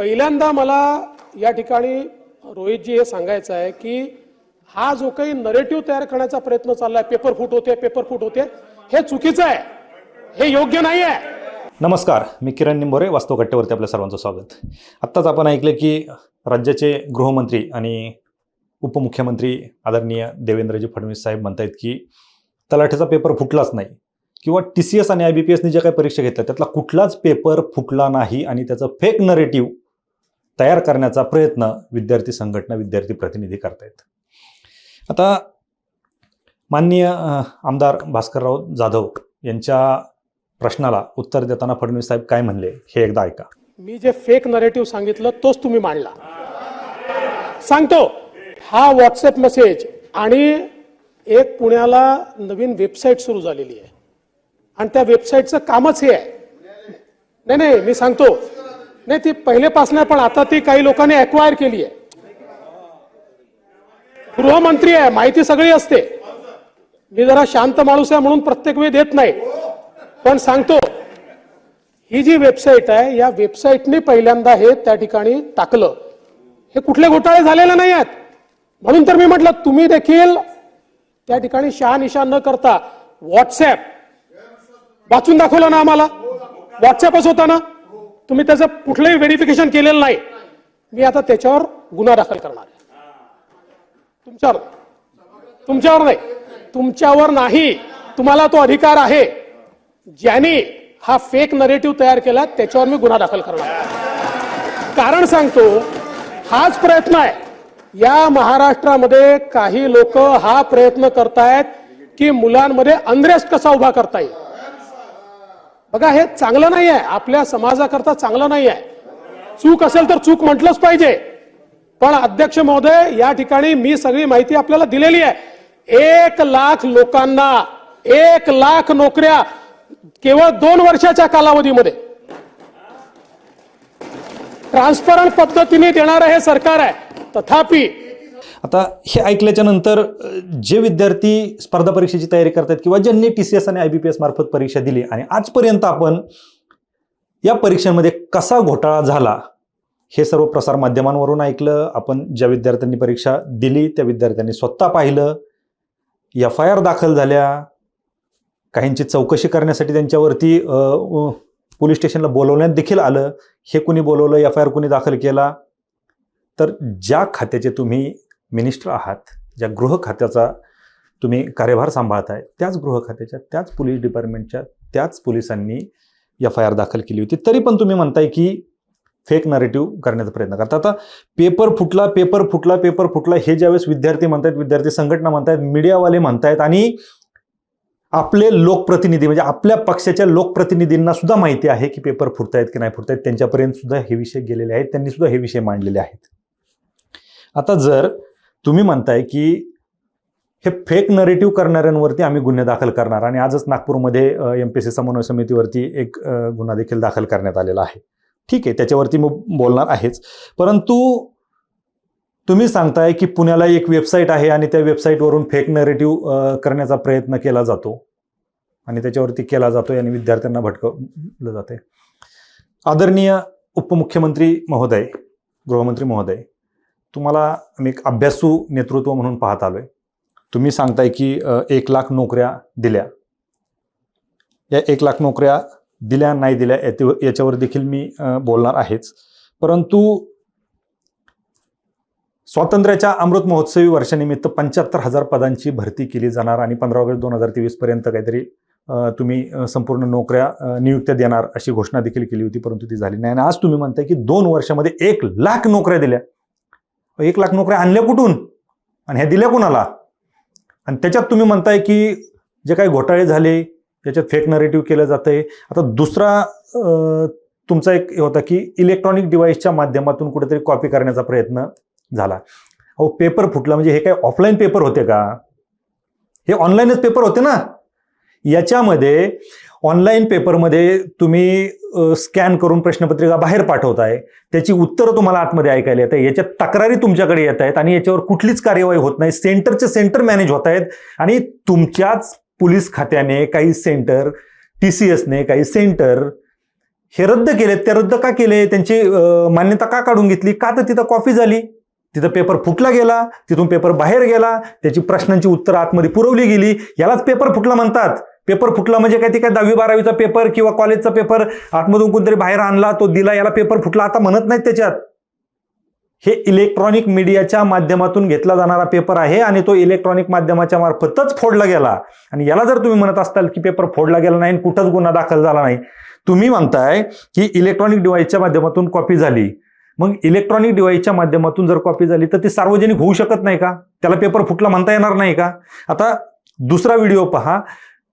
पहिल्यांदा मला या ठिकाणी रोहितजी हे सांगायचं आहे की हा जो काही नरेटिव्ह तयार करण्याचा प्रयत्न चाललाय पेपर फुट होते पेपर फुट होते हे चुकीचं आहे. हे योग्य नाही आहे. नमस्कार मी किरण निंबोरे वास्तव कट्ट्यावरती आपल्या सर्वांचं स्वागत. आत्ताच आपण ऐकलं की राज्याचे गृहमंत्री आणि उपमुख्यमंत्री आदरणीय देवेंद्रजी फडणवीस साहेब म्हणतायत की तलाठ्याचा पेपर फुटलाच नाही. किंवा टी सी एस आणि आय बी पी एसनी ज्या काही परीक्षा घेतल्या त्यातला कुठलाच पेपर फुटला नाही आणि त्याचं फेक नरेटिव्ह तयार करण्याचा प्रयत्न विद्यार्थी संघटना विद्यार्थी प्रतिनिधी करतायत. आता माननीय आमदार भास्करराव जाधव यांच्या प्रश्नाला उत्तर देताना फडणवीस साहेब काय म्हणले हे एकदा ऐका. मी जे फेक नरेटिव्ह सांगितलं तोच तुम्ही मांडला. सांगतो हा व्हॉट्सअप मेसेज आणि एक पुण्याला नवीन वेबसाईट सुरू झालेली आहे. आणि त्या वेबसाईटचं कामच हे आहे. नाही नाही मी सांगतो नाही ती पहिलेपासून पण आता ती काही लोकांनी अक्वायर केली आहे गृहमंत्री आहे माहिती सगळी असते. मी जरा शांत माणूस आहे म्हणून प्रत्येक वेळ देत नाही. पण सांगतो ही जी वेबसाईट आहे या वेबसाईटने पहिल्यांदा हे त्या ठिकाणी टाकलं. हे कुठले घोटाळे झालेले नाही आहेत. म्हणून तर मी म्हटलं तुम्ही देखील त्या ठिकाणी शहानिशा न करता व्हॉट्सॲप वाचून दाखवलं ना आम्हाला? व्हॉट्सॲपच होता ना? तुम्ही त्याचं कुठलंही व्हेरिफिकेशन केलेलं नाही. मी आता त्याच्यावर गुन्हा दाखल करणार आहे. तुमच्यावर तुमच्यावर नाही. तुमच्यावर नाही. तुम्हाला तो अधिकार आहे. ज्यांनी हा फेक नरेटिव्ह तयार केला त्याच्यावर मी गुन्हा दाखल करणार आहे. कारण सांगतो हाच प्रयत्न आहे. या महाराष्ट्रामध्ये काही लोक हा प्रयत्न करतायत की मुलांमध्ये अनरेस्ट कसा उभा करता येईल? बघा हे चांगलं नाही आहे आपल्या समाजाकरता चांगलं नाही आहे चूक असेल तर चूक म्हटलंच पाहिजे. पण अध्यक्ष महोदय या ठिकाणी मी सगळी माहिती आपल्याला दिलेली आहे. एक लाख लोकांना एक लाख नोकऱ्या केवळ दोन वर्षाच्या कालावधीमध्ये. ट्रान्सपरंट पद्धतीने देणारं हे सरकार आहे. तथापि आता हे ऐकल्याच्या नंतर जे विद्यार्थी स्पर्धा परीक्षेची तयारी करतात किंवा ज्यांनी टी सी एस आणि आय बी पी एस मार्फत परीक्षा दिली आणि आजपर्यंत आपण या परीक्षांमध्ये कसा घोटाळा झाला हे सर्व प्रसार माध्यमांवरून ऐकलं आपण ज्या विद्यार्थ्यांनी परीक्षा दिली त्या विद्यार्थ्यांनी स्वतः पाहिलं एफ आय आर दाखल झाल्या काहींची चौकशी करण्यासाठी त्यांच्यावरती पोलीस स्टेशनला बोलवण्यात देखील आलं हे कुणी बोलवलं एफ आय आर कुणी दाखल केला तर ज्या खात्याचे तुम्ही मिनिस्टर आहात ज्या गृह खात्याचा तुम्ही कार्यभार सांभाळताय त्याच गृह खात्याच्या त्याच पोलीस डिपार्टमेंटच्या त्याच पोलिसांनी एफ आय आर दाखल केली होती. तरी पण तुम्ही म्हणताय की फेक नरेटिव्ह करण्याचा प्रयत्न करता. आता पेपर फुटला पेपर फुटला पेपर फुटला हे ज्यावेळेस विद्यार्थी म्हणतायत विद्यार्थी संघटना म्हणतायत मीडियावाले म्हणतायत आणि आपले लोकप्रतिनिधी म्हणजे आपल्या पक्षाच्या लोकप्रतिनिधींना सुद्धा माहिती आहे की पेपर फुटतायत की नाही फुटतायत त्यांच्यापर्यंत सुद्धा हे विषय गेलेले आहेत त्यांनी सुद्धा हे विषय मांडलेले आहेत. आता जर तुम्ही म्हणताय की हे फेक नरेटिव्ह करणाऱ्यांवरती आम्ही गुन्हे दाखल करणार आणि आजच नागपूरमध्ये एम पी सी समन्वय समितीवरती एक गुन्हा देखील दाखल करण्यात आलेला आहे. ठीक आहे त्याच्यावरती मग बोलणार आहेच. परंतु तुम्ही सांगताय की पुण्याला एक वेबसाईट आहे आणि त्या वेबसाईटवरून फेक नरेटिव्ह करण्याचा प्रयत्न केला जातो. आणि त्याच्यावरती केला जातो आणि विद्यार्थ्यांना भटकवलं जाते आदरणीय उपमुख्यमंत्री महोदय गृहमंत्री महोदय तुम्हाला मी एक अभ्यासू नेतृत्व म्हणून पाहत आलो आहे तुम्ही सांगताय की एक लाख नोकऱ्या दिल्या. या एक लाख नोकऱ्या दिल्या नाही दिल्या याच्यावर देखील मी बोलणार आहेच. परंतु स्वातंत्र्याच्या अमृत महोत्सवी वर्षानिमित्त पंच्याहत्तर हजार पदांची भरती केली जाणार आणि पंधरा ऑगस्ट दोन हजार तेवीस पर्यंत काहीतरी तुम्ही संपूर्ण नोकऱ्या नियुक्त्या देणार अशी घोषणा देखील केली होती परंतु ती झाली नाही. आणि आज तुम्ही म्हणताय की दोन वर्षामध्ये एक लाख नोकऱ्या दिल्या. एक लाख नोकऱ्या आणल्या कुठून? आणि ह्या दिल्या कुणाला? आणि त्याच्यात तुम्ही म्हणताय की जे काही घोटाळे झाले त्याच्यात फेक नरेटिव्ह केलं आहे आता दुसरा तुमचा एक हे होता की इलेक्ट्रॉनिक डिव्हाइसच्या माध्यमातून कुठेतरी कॉपी करण्याचा प्रयत्न झाला. अहो पेपर फुटला. म्हणजे हे काय ऑफलाईन पेपर होते का? हे ऑनलाईनच पेपर होते ना? याच्यामध्ये ऑनलाईन पेपरमध्ये तुम्ही स्कॅन करून प्रश्नपत्रिका बाहेर पाठवताय त्याची उत्तरं तुम्हाला आतमध्ये ऐकायला येत आहे याच्या तक्रारी तुमच्याकडे येत आहेत आणि याच्यावर कुठलीच कार्यवाही होत नाही. सेंटरचे सेंटर मॅनेज होत आहेत आणि तुमच्याच पोलीस खात्याने काही सेंटर टी सी एसने काही सेंटर हे रद्द केलेत. ते रद्द का केले? त्यांची मान्यता का काढून घेतली? का तर तिथं कॉपी झाली? तिथं पेपर फुटला गेला तिथून पेपर बाहेर गेला त्याची प्रश्नांची उत्तरं आतमध्ये पुरवली गेली. यालाच पेपर फुटला म्हणतात. पेपर फुटला म्हणजे काय? ते काय दहावी बारावीचा पेपर किंवा कॉलेजचा पेपर आतमधून कोणतरी बाहेर आणला तो दिला याला पेपर फुटला. आता म्हणत नाहीत त्याच्यात. हे इलेक्ट्रॉनिक मीडियाच्या माध्यमातून घेतला जाणारा पेपर आहे आणि तो इलेक्ट्रॉनिक माध्यमाच्या मार्फतच फोडला गेला. आणि याला जर तुम्ही म्हणत असाल की पेपर फोडला गेला नाही आणि कुठंच गुन्हा दाखल झाला नाही तुम्ही म्हणताय की इलेक्ट्रॉनिक डिव्हाइसच्या माध्यमातून कॉपी झाली. मग इलेक्ट्रॉनिक डिव्हाइसच्या माध्यमातून जर कॉपी झाली तर ती सार्वजनिक होऊ शकत नाही का? त्याला पेपर फुटला म्हणता येणार नाही का? आता दुसरा व्हिडिओ पहा.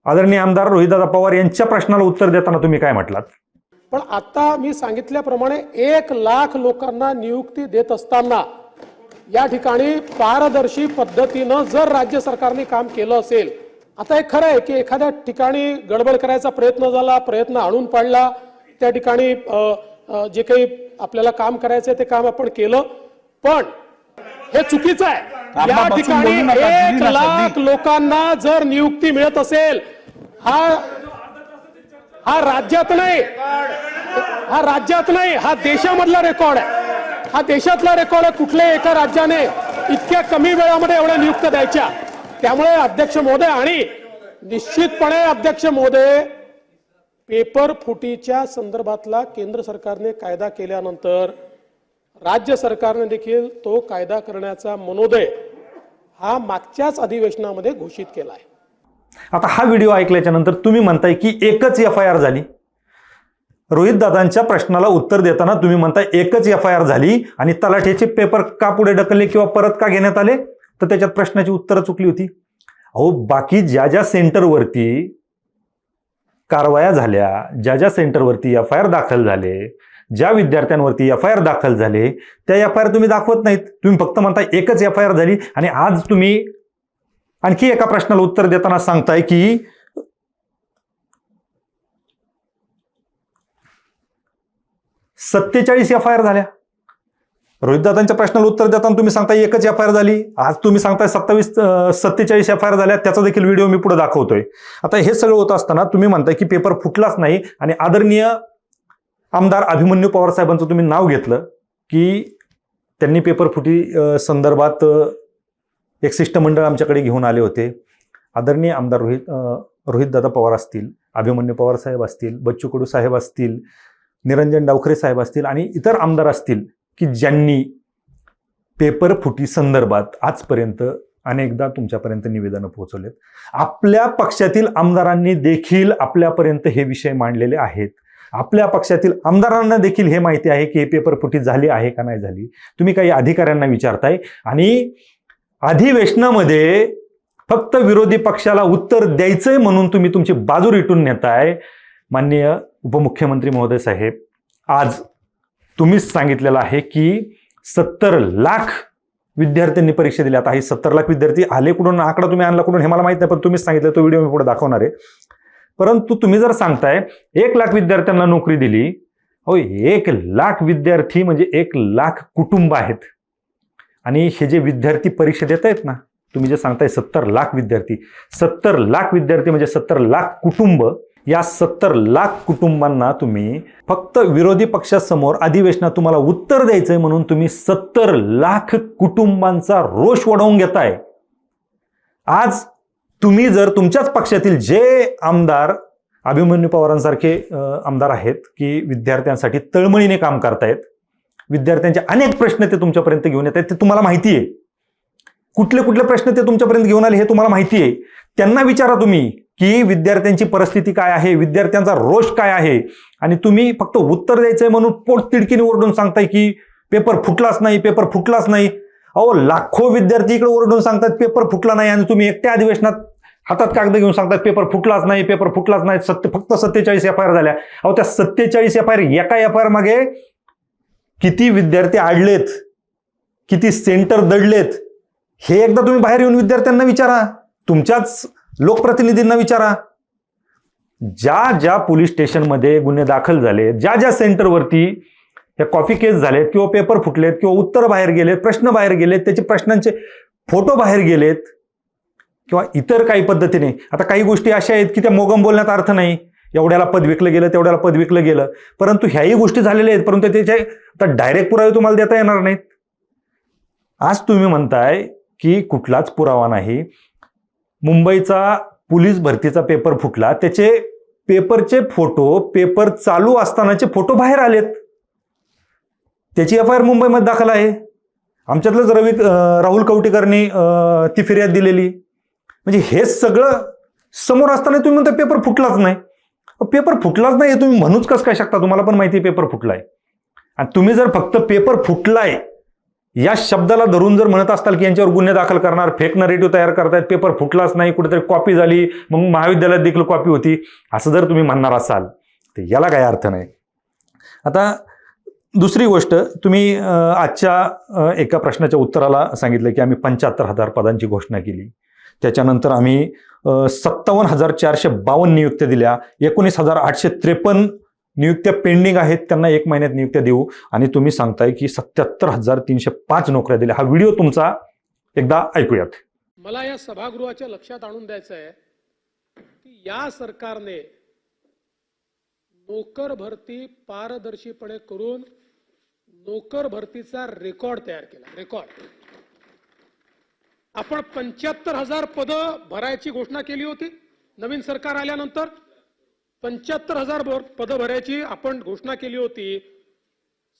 आदरणीय आमदार रोहितदादा पवार यांच्या प्रश्नाला उत्तर देताना तुम्ही काय म्हटलात पण आता मी सांगितल्याप्रमाणे एक लाख लोकांना नियुक्ती देत असताना या ठिकाणी पारदर्शी पद्धतीनं जर राज्य सरकारने काम केलं असेल आता हे खरं आहे की एखाद्या ठिकाणी गडबड करायचा प्रयत्न झाला प्रयत्न आणून पाडला त्या ठिकाणी जे काही आपल्याला काम करायचंय ते काम आपण केलं पण हे चुकीचं आहे या ठिकाणी एक लाख. लोकांना जर नियुक्ती मिळत असेल हा हा राज्यात नाही. हा राज्यात नाही हा देशामधला रेकॉर्ड आहे. हा देशातला रेकॉर्ड आहे कुठल्याही एका राज्याने इतक्या कमी वेळामध्ये एवढ्या नियुक्त द्यायच्या. त्यामुळे अध्यक्ष महोदय आणि निश्चितपणे अध्यक्ष महोदय पेपर फुटीच्या संदर्भातला केंद्र सरकारने कायदा केल्यानंतर राज्य सरकारने देखील तो कायदा करण्याचा मनोदय हा मागच्याच अधिवेशनामध्ये घोषित केला आहे. आता हा व्हिडिओ ऐकल्याच्या नंतर तुम्ही म्हणताय की एकच एफ आय आर झाली. रोहित दादांच्या प्रश्नाला उत्तर देताना तुम्ही म्हणताय एकच एफ आय आर झाली आणि तलाठ्याचे पेपर का पुढे ढकलले किंवा परत का घेण्यात आले? तर त्याच्यात प्रश्नाची उत्तरं चुकली होती. अहो बाकी ज्या ज्या सेंटरवरती कारवाया झाल्या ज्या ज्या सेंटरवरती एफ आय आर दाखल झाले ज्या विद्यार्थ्यांवरती एफ आय आर दाखल झाले त्या एफ आय आर तुम्ही दाखवत नाहीत. तुम्ही फक्त म्हणताय एकच एफ आय आर झाली आणि आज तुम्ही आणखी एका प्रश्नाला उत्तर देताना सांगताय की सत्तेचाळीस एफ आय आर झाल्या. रोहितदादांच्या प्रश्नाला उत्तर देताना तुम्ही सांगताय एकच एफ आय आर झाली. आज तुम्ही सांगताय सत्तावीस सत्तेचाळीस एफ आय आर झाल्या त्याचा देखील व्हिडिओ मी पुढे दाखवतोय. आता हे सगळं होत असताना तुम्ही म्हणताय की पेपर फुटलाच नाही आणि आदरणीय आमदार अभिमन्यू पवार साहेबांचं तुम्ही नाव घेतलं की त्यांनी पेपर फुटी संदर्भात एक शिष्टमंडळ आमच्याकडे घेऊन आले होते. आदरणीय आमदार रोहित रोहितदादा पवार असतील अभिमन्यू पवार साहेब असतील बच्चू कडू साहेब असतील निरंजन डावखरे साहेब असतील आणि इतर आमदार असतील की ज्यांनी पेपर फुटी संदर्भात आजपर्यंत अनेकदा तुमच्यापर्यंत निवेदनं पोहोचवलेत. आपल्या पक्षातील आमदारांनी देखील आपल्यापर्यंत हे विषय मांडलेले आहेत. आपल्या पक्षातील आमदारांना देखील हे माहिती आहे की हे पेपर फुटी झाली आहे का नाही झाली. तुम्ही काही अधिकाऱ्यांना विचारताय आणि अधिवेशनामध्ये फक्त विरोधी पक्षाला उत्तर द्यायचंय म्हणून तुम्ही तुमची बाजू रिटून नेताय माननीय उपमुख्यमंत्री महोदय साहेब. आज तुम्हीच सांगितलेलं आहे की सत्तर लाख विद्यार्थ्यांनी परीक्षा दिली आता हे सत्तर लाख विद्यार्थी आले कुठून आकडा तुम्ही आणला कुठून हे मला माहीत नाही पण तुम्हीच सांगितलं तो व्हिडिओ मी पुढे दाखवणार आहे. परंतु तुम्ही जर सांगताय एक लाख विद्यार्थ्यांना नोकरी दिली. हो एक लाख विद्यार्थी म्हणजे एक लाख कुटुंब आहेत. आणि हे जे विद्यार्थी परीक्षा देत आहेत ना तुम्ही जे सांगताय सत्तर लाख विद्यार्थी सत्तर लाख विद्यार्थी म्हणजे सत्तर लाख कुटुंब या सत्तर लाख कुटुंबांना तुम्ही फक्त विरोधी पक्षासमोर अधिवेशनात तुम्हाला उत्तर द्यायचंय म्हणून तुम्ही सत्तर लाख कुटुंबांचा रोष वडवून घेताय. आज तुम्ही जर तुमच्याच पक्षातील जे आमदार अभिमन्यू पवारांसारखे आमदार आहेत की विद्यार्थ्यांसाठी तळमळीने काम करतायत विद्यार्थ्यांचे अनेक प्रश्न ते तुमच्यापर्यंत घेऊन येत आहेत ते तुम्हाला माहिती आहे. कुठले कुठले प्रश्न ते तुमच्यापर्यंत घेऊन आले हे तुम्हाला माहिती आहे. त्यांना विचारा तुम्ही की विद्यार्थ्यांची परिस्थिती काय आहे विद्यार्थ्यांचा रोष काय आहे? आणि तुम्ही फक्त उत्तर द्यायचंय म्हणून पोट तिडकीने ओरडून सांगताय की पेपर फुटलाच नाही पेपर फुटलाच नाही. अहो लाखो विद्यार्थी इकडे ओरडून सांगतात पेपर फुटला नाही आणि तुम्ही एकट्या अधिवेशनात हातात कागद घेऊन सांगतात पेपर फुटलाच नाही पेपर फुटलाच नाही. सत्य फक्त सत्तेचाळीस एफ आय आर झाल्या. अहो त्या सत्तेचाळीस एफ आय आर एका एफ आय आर मागे किती विद्यार्थी आडलेत? किती सेंटर दडलेत? हे एकदा तुम्ही बाहेर येऊन विद्यार्थ्यांना विचारा. तुमच्याच लोकप्रतिनिधींना विचारा. ज्या ज्या पोलीस स्टेशनमध्ये गुन्हे दाखल झाले ज्या ज्या सेंटरवरती या कॉफी केस झालेत किंवा पेपर फुटलेत किंवा उत्तर बाहेर गेलेत प्रश्न बाहेर गेलेत त्याचे प्रश्नांचे फोटो बाहेर गेलेत किंवा इतर काही पद्धतीने. आता काही गोष्टी अशा आहेत की त्या मोगम बोलण्यात अर्थ नाही. एवढ्याला पद विकलं गेलं तेवढ्याला पद विकलं गेलं. परंतु ह्याही गोष्टी झालेल्या आहेत परंतु त्याचे आता डायरेक्ट पुरावे तुम्हाला देता येणार नाहीत. आज तुम्ही म्हणताय की कुठलाच पुरावा नाही. मुंबईचा पोलीस भरतीचा पेपर फुटला. त्याचे पेपरचे फोटो पेपर चालू असतानाचे फोटो बाहेर आलेत. त्याची एफ आय आर मुंबईमध्ये दाखल आहे. आमच्यातलंच रवी राहुल कवटेकरनी ती फिर्याद दिलेली. म्हणजे हे सगळं समोर असताना तुम्ही म्हणता पेपर फुटलाच नाही. पेपर फुटलाच नाही तुम्ही म्हणूच कसं काय शकता? तुम्हाला पण माहिती पेपर फुटलाय. आणि तुम्ही जर फक्त पेपर फुटलाय या शब्दाला धरून जर म्हणत असताल की यांच्यावर गुन्हे दाखल करणार फेक नरेटिव्ह तयार करतायत पेपर फुटलाच नाही कुठेतरी कॉपी झाली मग महाविद्यालयात देखील कॉपी होती असं जर तुम्ही म्हणणार असाल तर याला काय अर्थ नाही. आता दुसरी गोष्ट तुम्ही आजच्या एका प्रश्नाच्या उत्तराला सांगितलं की आम्ही पंच्याहत्तर हजार पदांची घोषणा केली. त्याच्यानंतर आम्ही सत्तावन्न हजार चारशे बावन्न नियुक्त्या दिल्या. एकोणीस हजार आठशे त्रेपन्न नियुक्त्या पेंडिंग आहेत. त्यांना एक महिन्यात नियुक्त्या देऊ. आणि तुम्ही सांगताय की सत्याहत्तर हजार तीनशे पाच नोकऱ्या दिल्या. हा व्हिडिओ तुमचा एकदा ऐकूयात. मला या सभागृहाच्या लक्षात आणून द्यायचं आहे की या सरकारने नोकर भरती पारदर्शीपणे करून नोकर भरतीचा रेकॉर्ड तयार केला. रेकॉर्ड. आपण पंच्याहत्तर हजार पदं भरायची घोषणा केली होती. नवीन सरकार आल्यानंतर पंच्याहत्तर हजार पदं भरायची आपण घोषणा केली होती.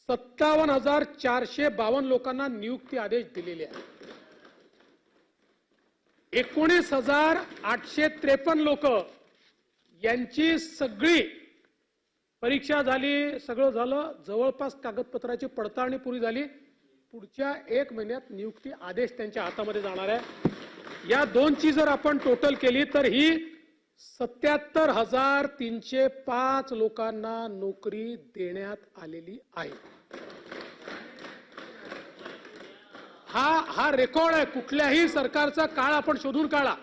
सत्तावन्न हजार चारशे बावन्न लोकांना नियुक्ती आदेश दिलेले आहेत. एकोणीस हजार आठशे त्रेपन्न लोक यांची सगळी परीक्षा झाली सगळं झालं. जवळपास कागदपत्राची पडताळणी पुरी झाली. पुढच्या एक महिन्यात नियुक्ती आदेश त्यांच्या हातामध्ये जाणार आहे. या दोनची जर आपण टोटल केली तर ही सत्याहत्तर हजार तीनशे पाच लोकांना नोकरी देण्यात आलेली आहे. हा हा रेकॉर्ड आहे. कुठल्याही सरकारचा काळ आपण शोधून काढा.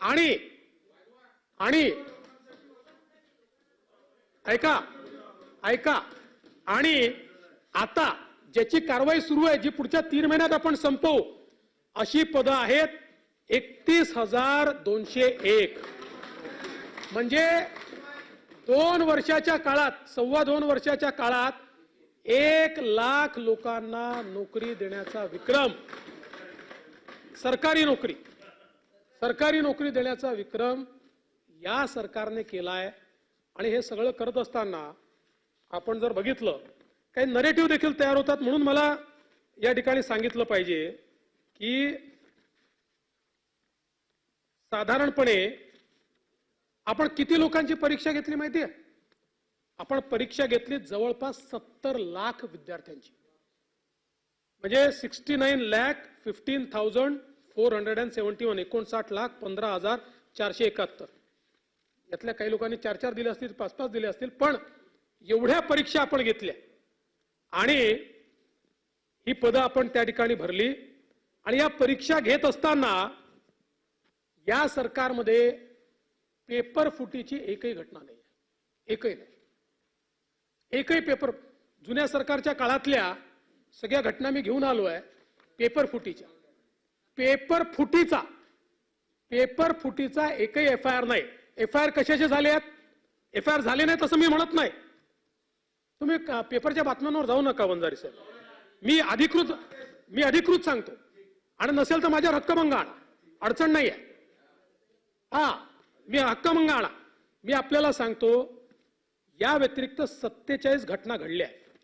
आणि आणि ऐका ऐका. आणि आता ज्याची कारवाई सुरू आहे जी पुढच्या तीन महिन्यात आपण संपवू अशी पदं आहेत एकतीस हजार दोनशे एक. म्हणजे दोन वर्षाच्या काळात सव्वा दोन वर्षाच्या काळात एक लाख लोकांना नोकरी देण्याचा विक्रम. सरकारी नोकरी. सरकारी नोकरी देण्याचा विक्रम या सरकारने केलाय. आणि हे सगळं करत असताना आपण जर बघितलं काही नरेटिव्ह देखील तयार होतात म्हणून मला या ठिकाणी सांगितलं पाहिजे की साधारणपणे आपण किती लोकांची परीक्षा घेतली माहितीये? आपण परीक्षा घेतली जवळपास सत्तर लाख विद्यार्थ्यांची. म्हणजे sixty nine lakh fifteen thousand four hundred and seventy one एकोणसाठ लाख पंधरा हजार चारशे एकाहत्तर. यातल्या काही लोकांनी चार चार दिले असतील पाच पाच दिले असतील पण एवढ्या परीक्षा आपण घेतल्या. आणि ही पदं आपण त्या ठिकाणी भरली. आणि या परीक्षा घेत असताना या सरकारमध्ये पेपर फुटीची एकही घटना नाही एकही नाही. एकही पेपर जुन्या सरकारच्या काळातल्या सगळ्या घटना मी घेऊन आलो आहे पेपर फुटीच्या. पेपर फुटीचा पेपर फुटीचा एकही एफ आय आर नाही. एफ आय आर कशाचे झाले आहेत? एफ आय आर झाले नाही तसं मी म्हणत नाही. तुम्ही का- पेपरच्या बातम्यांवर जाऊ नका वंजारी साहेब. मी अधिकृत मी अधिकृत सांगतो. आणि नसेल तर माझ्या हक्कभंग आणा. अडचण नाही आहे. हा मी हक्कभंग आणा. मी आपल्याला सांगतो या व्यतिरिक्त सत्तेचाळीस घटना घडल्या आहेत.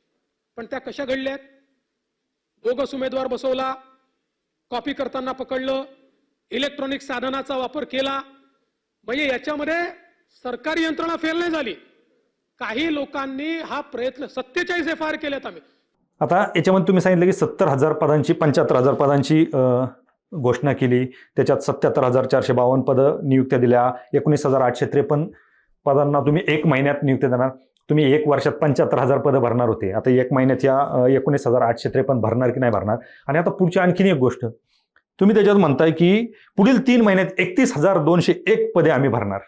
पण त्या कशा घडल्या आहेत? बोगस उमेदवार बसवला कॉपी करताना पकडलं इलेक्ट्रॉनिक साधनाचा वापर केला. म्हणजे याच्यामध्ये सरकारी यंत्रणा फेल नाही झाली. काही लोकांनी हा प्रयत्न सत्तेचाळीस एफ आय आर केल्यात आम्ही. आता याच्यामध्ये तुम्ही सांगितलं की सत्तर हजार पदांची पंच्याहत्तर हजार पदांची अं, घोषणा केली. त्याच्यात सत्याहत्तर हजार चारशे बावन्न पदं नियुक्त्या दिल्या. एकोणीस हजार आठशे त्रेपन्न पदांना तुम्ही एक महिन्यात नियुक्त्या देणार. तुम्ही एक वर्षात पंच्याहत्तर हजार पदं भरणार होते. आता एक महिन्यात या एकोणीस हजार आठशे त्रेपन्न भरणार की नाही भरणार? आणि आता पुढची आणखीन एक गोष्ट. तुम्ही त्याच्यात म्हणताय की पुढील तीन महिन्यात एकतीस हजार दोनशे एक पदे आम्ही भरणार.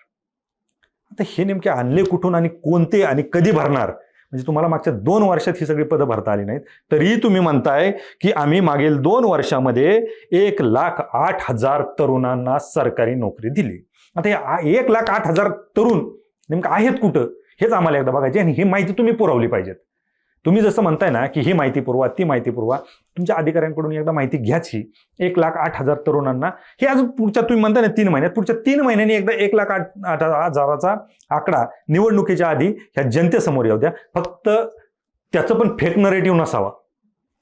आता हे नेमके आणले कुठून आणि कोणते आणि कधी भरणार? म्हणजे तुम्हाला मागच्या दोन वर्षात ही सगळी पदं भरता आली नाहीत. तरीही तुम्ही म्हणताय की आम्ही मागील दोन वर्षामध्ये एक लाख आठ हजार तरुणांना सरकारी नोकरी दिली. आता हे एक लाख आठ हजार तरुण नेमकं आहेत कुठं? हेच आम्हाला एकदा बघायचे आणि ही माहिती तुम्ही पुरवली पाहिजेत. तुम्ही जसं म्हणताय ना की ही माहिती पुरवा ती माहिती पुरवा तुमच्या अधिकाऱ्यांकडून एकदा माहिती घ्याची. एक लाख आठ हजार तरुणांना. हे अजून पुढच्या तुम्ही म्हणताय ना तीन महिन्यात पुढच्या तीन महिन्यांनी एकदा एक लाख आठ आठ हजाराचा आकडा निवडणुकीच्या आधी ह्या जनतेसमोर येऊ द्या. फक्त त्याचं पण फेक नरेटिव्ह नसावा.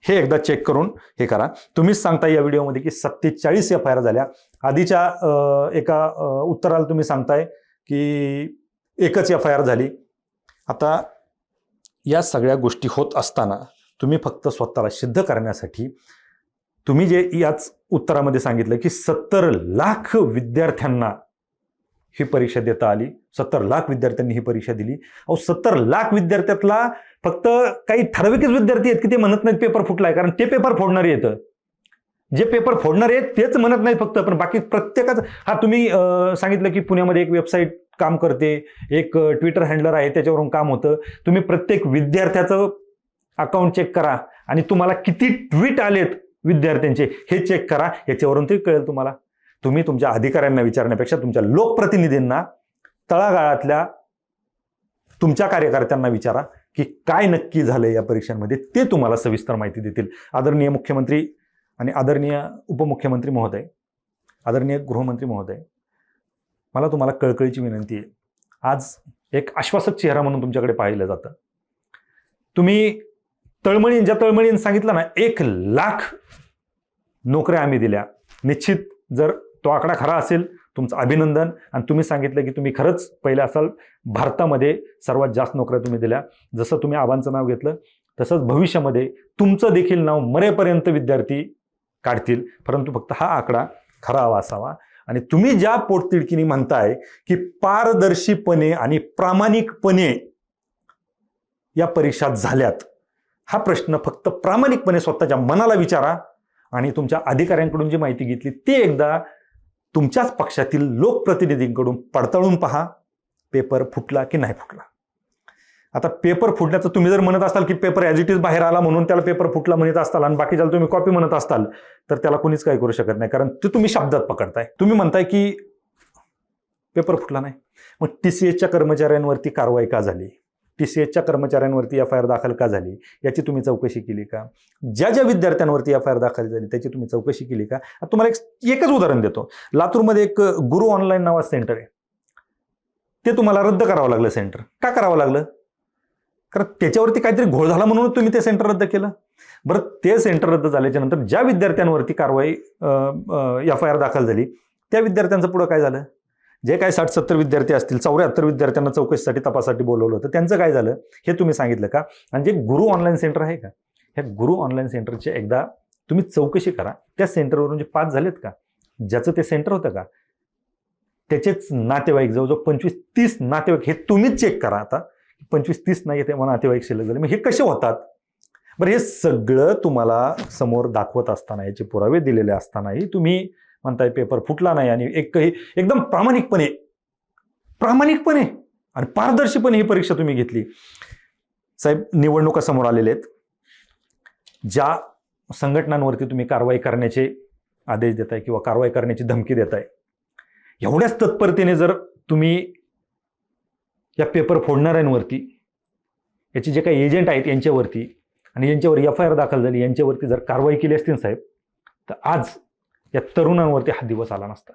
हे एकदा चेक करून हे करा. तुम्हीच सांगता या व्हिडिओमध्ये की सत्तेचाळीस एफ आय आर झाल्या. आधीच्या एका उत्तराला तुम्ही सांगताय की एकच एफ आय आर झाली. आता या सगळ्या गोष्टी होत असताना तुम्ही फक्त स्वतःला सिद्ध करण्यासाठी तुम्ही जे याच उत्तरामध्ये सांगितलं की सत्तर लाख विद्यार्थ्यांना ही परीक्षा देता आली सत्तर लाख विद्यार्थ्यांनी ही परीक्षा दिली. अहो सत्तर लाख विद्यार्थ्यातला फक्त काही ठराविकच विद्यार्थी आहेत की ते म्हणत नाहीत पेपर फुटलाय कारण ते पेपर फोडणारे येतं जे पेपर फोडणारे आहेत तेच म्हणत नाहीत फक्त पण बाकी प्रत्येकाच हा तुम्ही सांगितलं की पुण्यामध्ये एक वेबसाईट काम करते. एक ट्विटर हँडलर आहे त्याच्यावरून काम होतं. तुम्ही प्रत्येक विद्यार्थ्याचं अकाउंट चेक करा आणि तुम्हाला किती ट्विट आलेत विद्यार्थ्यांचे हे चेक करा. याच्यावरून ते कळेल तुम्हाला. तुम्ही तुमच्या अधिकाऱ्यांना विचारण्यापेक्षा तुमच्या लोकप्रतिनिधींना तळागाळातल्या तुमच्या कार्यकर्त्यांना विचारा की काय नक्की झालं या परीक्षांमध्ये. ते तुम्हाला सविस्तर माहिती देतील. आदरणीय मुख्यमंत्री आणि आदरणीय उपमुख्यमंत्री महोदय आदरणीय गृहमंत्री महोदय मला तुम्हाला कळकळीची विनंती आहे. आज एक आश्वासक चेहरा म्हणून तुमच्याकडे पाहिलं जातं. तुम्ही तळमळीन ज्या तळमळीने सांगितलं ना एक लाख नोकऱ्या आम्ही दिल्या. निश्चित जर तो आकडा खरा असेल तुमचं अभिनंदन. आणि तुम्ही सांगितलं की तुम्ही खरंच पहिले असाल भारतामध्ये सर्वात जास्त नोकऱ्या तुम्ही दिल्या. जसं तुम्ही आबांचं नाव घेतलं तसंच भविष्यामध्ये तुमचं देखील नाव मरेपर्यंत विद्यार्थी काढतील. परंतु फक्त हा आकडा खरा हवा असावा आणि तुम्ही ज्या पोटतिडकीने म्हणताय की पारदर्शीपणे आणि प्रामाणिकपणे या परीक्षा झाल्यात हा प्रश्न फक्त प्रामाणिकपणे स्वतःच्या मनाला विचारा आणि तुमच्या अधिकाऱ्यांकडून जी माहिती घेतली ती एकदा तुमच्याच पक्षातील लोकप्रतिनिधींकडून पडताळून पहा पेपर फुटला की नाही फुटला. आता पेपर फुटण्याचं तुम्ही जर म्हणत असाल की पेपर ॲज इट इज बाहेर आला म्हणून त्याला पेपर फुटला म्हणत असताल आणि बाकीच्याला तुम्ही कॉपी म्हणत असाल तर त्याला कोणीच काही करू शकत नाही. कारण ते तुम्ही शब्दात पकडताय. तुम्ही म्हणताय की पेपर फुटला नाही. मग टी सी एसच्या कर्मचाऱ्यांवरती कारवाई का झाली? टी सी एसच्या कर्मचाऱ्यांवरती एफ आय आर दाखल का झाली? याची तुम्ही चौकशी केली का? ज्या ज्या विद्यार्थ्यांवरती एफ आय आर दाखल झाली त्याची तुम्ही चौकशी केली का? तुम्हाला एक एकच उदाहरण देतो. लातूरमध्ये एक गुरु ऑनलाईन नावाचं सेंटर आहे. ते तुम्हाला रद्द करावं लागलं सेंटर का करावं लागलं? कारण त्याच्यावरती काहीतरी घोळ झाला म्हणून तुम्ही ते सेंटर रद्द केलं. बरं ते सेंटर रद्द झाल्याच्यानंतर ज्या विद्यार्थ्यांवरती कारवाई एफ आय आर दाखल झाली त्या विद्यार्थ्यांचं पुढं काय झालं? जे काय साठ सत्तर विद्यार्थी असतील चौऱ्याहत्तर विद्यार्थ्यांना चौकशीसाठी तपासासाठी बोलवलं होतं त्यांचं काय झालं? हे तुम्ही सांगितलं का? आणि जे गुरु ऑनलाईन सेंटर आहे का? ह्या गुरु ऑनलाईन सेंटरचे एकदा तुम्ही चौकशी करा. त्या सेंटरवरून जे पास झालेत का? ज्याचं ते सेंटर होतं का? त्याचेच नातेवाईक जवळजवळ पंचवीस तीस नातेवाईक हे तुम्हीच चेक करा आता. पंचवीस तीस नाही येते म्हणा नातेवाईक शिल्लक झाले. मग हे कसे होतात? बरं हे सगळं तुम्हाला समोर दाखवत असताना याचे पुरावे दिलेले असतानाही तुम्ही म्हणताय पेपर फुटला नाही आणि एकही एकदम प्रामाणिकपणे प्रामाणिकपणे आणि पारदर्शीपणे ही परीक्षा तुम्ही घेतली. साहेब निवडणुका समोर आलेले आहेत. ज्या संघटनांवरती तुम्ही कारवाई करण्याचे आदेश देताय किंवा कारवाई करण्याची धमकी देताय एवढ्याच तत्परतेने जर तुम्ही या पेपर फोडणाऱ्यांवरती याचे जे काही एजंट आहेत यांच्यावरती आणि यांच्यावर एफ आय आर दाखल झाली यांच्यावरती जर कारवाई केली असती ना साहेब तर आज या तरुणांवरती हा दिवस आला नसता.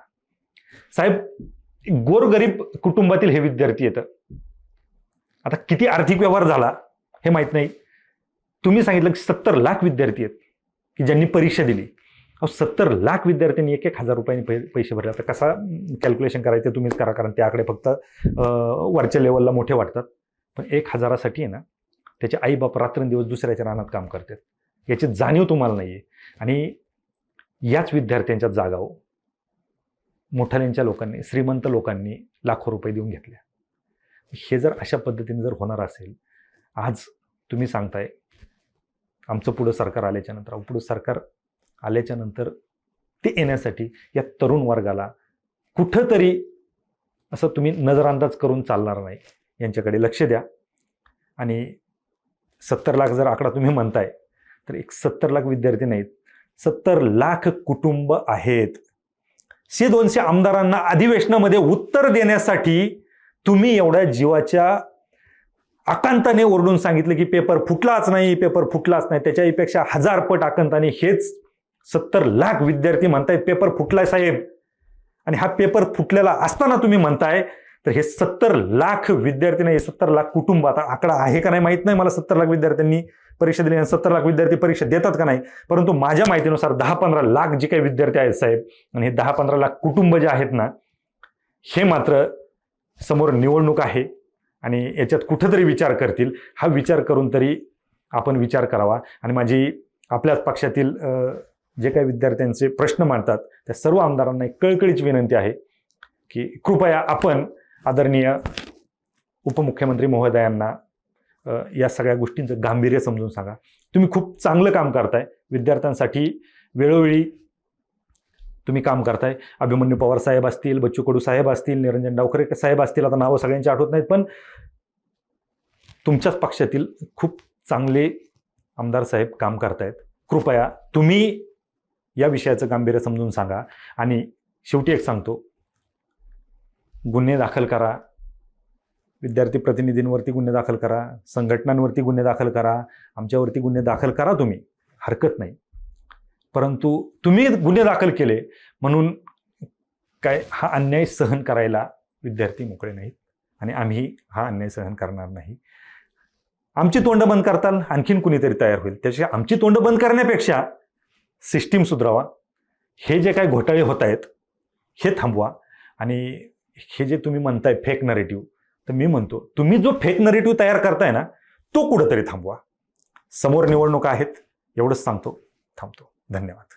साहेब गोरगरीब कुटुंबातील हे विद्यार्थी येतं आता किती आर्थिक व्यवहार झाला हे माहीत नाही. तुम्ही सांगितलं की सत्तर लाख विद्यार्थी आहेत की ज्यांनी परीक्षा दिली. अहो सत्तर लाख विद्यार्थ्यांनी एक एक हजार रुपयांनी पै पैसे भरले. तर कसा कॅल्क्युलेशन करायचं तुम्हीच करा कारण ते आकडे फक्त वरच्या लेवलला मोठे वाटतात. पण एक हजारासाठी आहे ना त्याचे आईबाप रात्रंदिवस दुसऱ्याच्या रानात काम करतात. याची जाणीव तुम्हाला नाही आहे आणि याच विद्यार्थ्यांच्या जागाव हो, मोठाल्यांच्या लोकांनी श्रीमंत लोकांनी लाखो रुपये देऊन घेतल्या. हे जर अशा पद्धतीने जर होणार असेल आज तुम्ही सांगताय आमचं पुढं सरकार आल्याच्यानंतर पुढं सरकार आल्याच्यानंतर ते येण्यासाठी या तरुण वर्गाला कुठंतरी असं तुम्ही नजरअंदाज करून चालणार नाही. यांच्याकडे लक्ष द्या. आणि सत्तर लाख जर आकडा तुम्ही म्हणताय तर एक सत्तर लाख विद्यार्थी नाहीत. सत्तर लाख कुटुंब आहेत. शे दोनशे आमदारांना अधिवेशनामध्ये उत्तर देण्यासाठी तुम्ही एवढ्या जीवाच्या आकांताने ओरडून सांगितलं की पेपर फुटलाच नाही पेपर फुटलाच नाही. त्याच्यापेक्षा हजार पट आकांताने हेच सत्तर लाख विद्यार्थी म्हणतायत पेपर फुटलाय साहेब. आणि हा पेपर फुटलेला असताना तुम्ही म्हणताय तर हे सत्तर लाख विद्यार्थी नाही सत्तर लाख कुटुंब आता आकडा आहे का नाही माहीत नाही मला सत्तर लाख विद्यार्थ्यांनी परीक्षा दिली आणि सत्तर लाख विद्यार्थी परीक्षा देतात का नाही. परंतु माझ्या माहितीनुसार दहा पंधरा लाख जे काही विद्यार्थी आहेत साहेब आणि हे दहा पंधरा लाख कुटुंब जे आहेत ना हे मात्र समोर निवडणूक आहे आणि याच्यात कुठंतरी विचार करतील. हा विचार करून तरी आपण विचार करावा. आणि माझी आपल्याच पक्षातील जे काही विद्यार्थ्यांचे प्रश्न मांडतात त्या सर्व आमदारांना एक कळकळीची विनंती आहे की कृपया आपण आदरणीय उपमुख्यमंत्री महोदयांना या सगळ्या गोष्टींचं गांभीर्य समजून सांगा. तुम्ही खूप चांगलं काम करताय. विद्यार्थ्यांसाठी वेळोवेळी तुम्ही काम करताय. अभिमन्यू पवार साहेब असतील बच्चू कडू साहेब असतील निरंजन डावकरे साहेब असतील आता नावं सगळ्यांची आठवत नाहीत पण तुमच्याच पक्षातील खूप चांगले आमदार साहेब काम करतायत. कृपया तुम्ही या विषयाचं गांभीर्य समजून सांगा. आणि शेवटी एक सांगतो. गुन्हे दाखल करा. विद्यार्थी प्रतिनिधींवरती गुन्हे दाखल करा. संघटनांवरती गुन्हे दाखल करा. आमच्यावरती गुन्हे दाखल करा तुम्ही. हरकत नाही. परंतु तुम्ही गुन्हे दाखल केले म्हणून काय हा अन्याय सहन करायला विद्यार्थी मोकळे नाहीत. आणि आम्ही हा अन्याय सहन करणार नाही. आमची तोंड बंद करताल आणखीन कुणीतरी तयार होईल. त्याच्या आमची तोंड बंद करण्यापेक्षा सिस्टीम सुधारावा. हे जे काय घोटाळे होत आहेत हे थांबवा. आणि हे जे तुम्ही म्हणताय फेक नरेटिव्ह तर मी म्हणतो तुम्ही जो फेक नरेटिव्ह तयार करताय ना तो कुठंतरी थांबवा. समोर निवडणुका आहेत एवढंच सांगतो थांबतो. धन्यवाद.